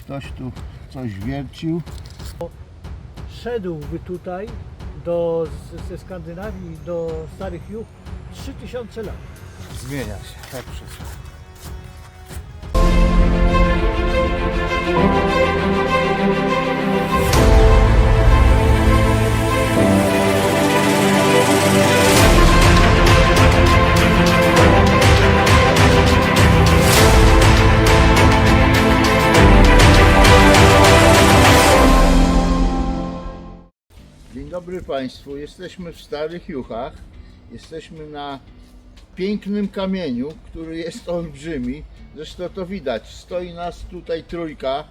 ktoś tu coś wiercił. Szedłby tutaj do, ze Skandynawii do Starych Juch 3000 lat. Zmienia się, jak wszystko. Dzień dobry Państwu. Jesteśmy w Starych Juchach. Jesteśmy na pięknym kamieniu, który jest olbrzymi. Zresztą to widać. Stoi nas tutaj trójka.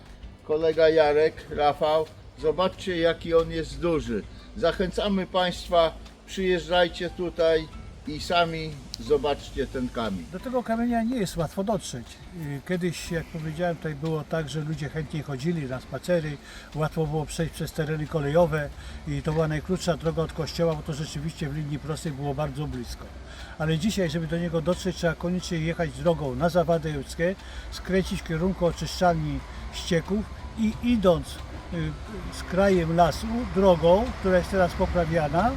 Kolega Jarek, Rafał. Zobaczcie jaki on jest duży. Zachęcamy Państwa, przyjeżdżajcie tutaj i sami zobaczcie ten kamień. Do tego kamienia nie jest łatwo dotrzeć. Y, Kiedyś, jak powiedziałem, tutaj było tak, że ludzie chętnie chodzili na spacery, łatwo było przejść przez tereny kolejowe i to była najkrótsza droga od kościoła, bo to rzeczywiście w linii prostej było bardzo blisko. Ale dzisiaj, żeby do niego dotrzeć, trzeba koniecznie jechać drogą na Zawady Judzkie, skręcić w kierunku oczyszczalni ścieków i idąc y, z krajem lasu, drogą, która jest teraz poprawiana,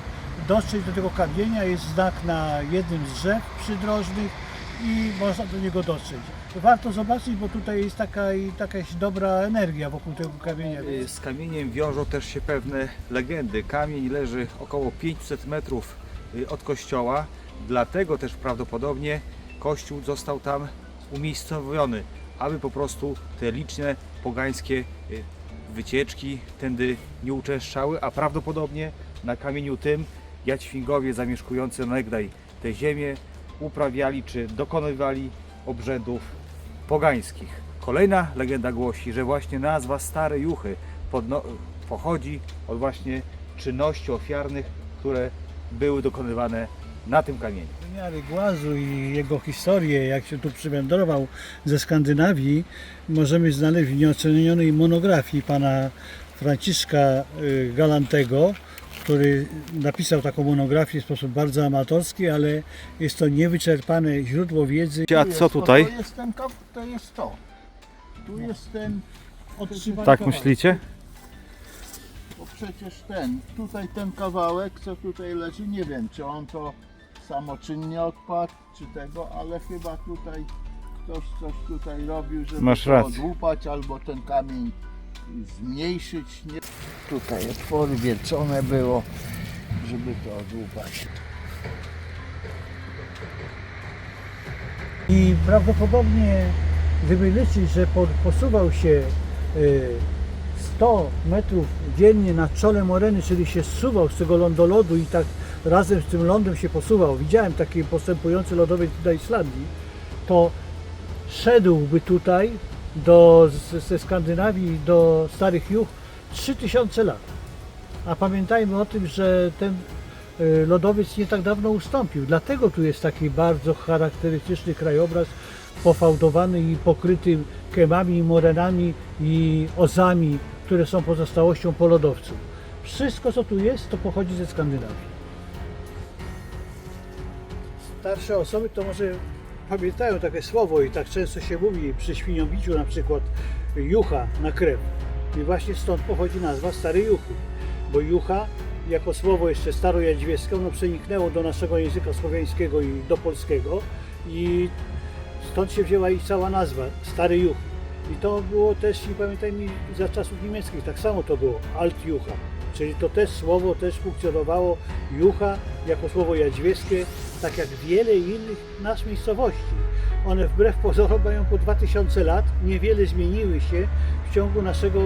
dotrzeć do tego kamienia, jest znak na jednym z drzew przydrożnych i można do niego dotrzeć. Warto zobaczyć, bo tutaj jest taka, jest dobra energia wokół tego kamienia. Z kamieniem wiążą też się pewne legendy. Kamień leży około 500 metrów y, od kościoła, dlatego też prawdopodobnie kościół został tam umiejscowiony, aby po prostu te liczne pogańskie y, wycieczki tędy nie uczęszczały, a prawdopodobnie na kamieniu tym Jaćwingowie zamieszkujący onegdaj tę ziemię uprawiali czy dokonywali obrzędów pogańskich. Kolejna legenda głosi, że właśnie nazwa Stare Juchy pochodzi od właśnie czynności ofiarnych, które były dokonywane na tym kamieniu. Wymiary głazu i jego historię, jak się tu przywędrował ze Skandynawii, możemy znaleźć w nieocenionej monografii pana Franciszka y, Galantego, który napisał taką monografię w sposób bardzo amatorski, ale jest to niewyczerpane źródło wiedzy. A co tutaj? To jest ten kaw- to jest to. Tu jest ten odstrzymany Tak kawałek. myślicie? Bo przecież ten, tutaj ten kawałek, co tutaj leży, nie wiem, czy on to samoczynnie odpadł, czy tego, ale chyba tutaj ktoś coś tutaj robił, żeby Masz to rację. odłupać albo ten kamień zmniejszyć. Nie? Tutaj otwory wiercone było, żeby to odłupać. I prawdopodobnie, gdyby liczyć, że po- posuwał się y, 100 metrów dziennie nad czole moreny, czyli się zsuwał z tego lądolodu i tak razem z tym lądem się posuwał, widziałem taki postępujący lodowiec na Islandii, to szedłby tutaj do, ze Skandynawii do Starych Juch 3000 lat. A pamiętajmy o tym, że ten y, lodowiec nie tak dawno ustąpił. Dlatego tu jest taki bardzo charakterystyczny krajobraz pofałdowany i pokryty kemami, morenami i ozami, które są pozostałością polodowców. Wszystko co tu jest, to pochodzi ze Skandynawii. Starsze osoby to może pamiętają takie słowo i tak często się mówi przy świniobiciu na przykład jucha na krew. I właśnie stąd pochodzi nazwa Stary Juchy, bo jucha jako słowo jeszcze starojadźwieckie, ono przeniknęło do naszego języka słowiańskiego i do polskiego i stąd się wzięła ich cała nazwa, Stary Juchy. I to było też, i pamiętajmy, za czasów niemieckich tak samo to było, Altjucha. Czyli to też słowo też funkcjonowało jucha jako słowo jadźwieskie, tak jak wiele innych nasz miejscowości. One wbrew pozorom mają po 2000 lat, niewiele zmieniły się w ciągu naszego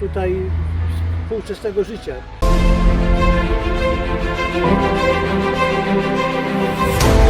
tutaj współczesnego życia. Muzyka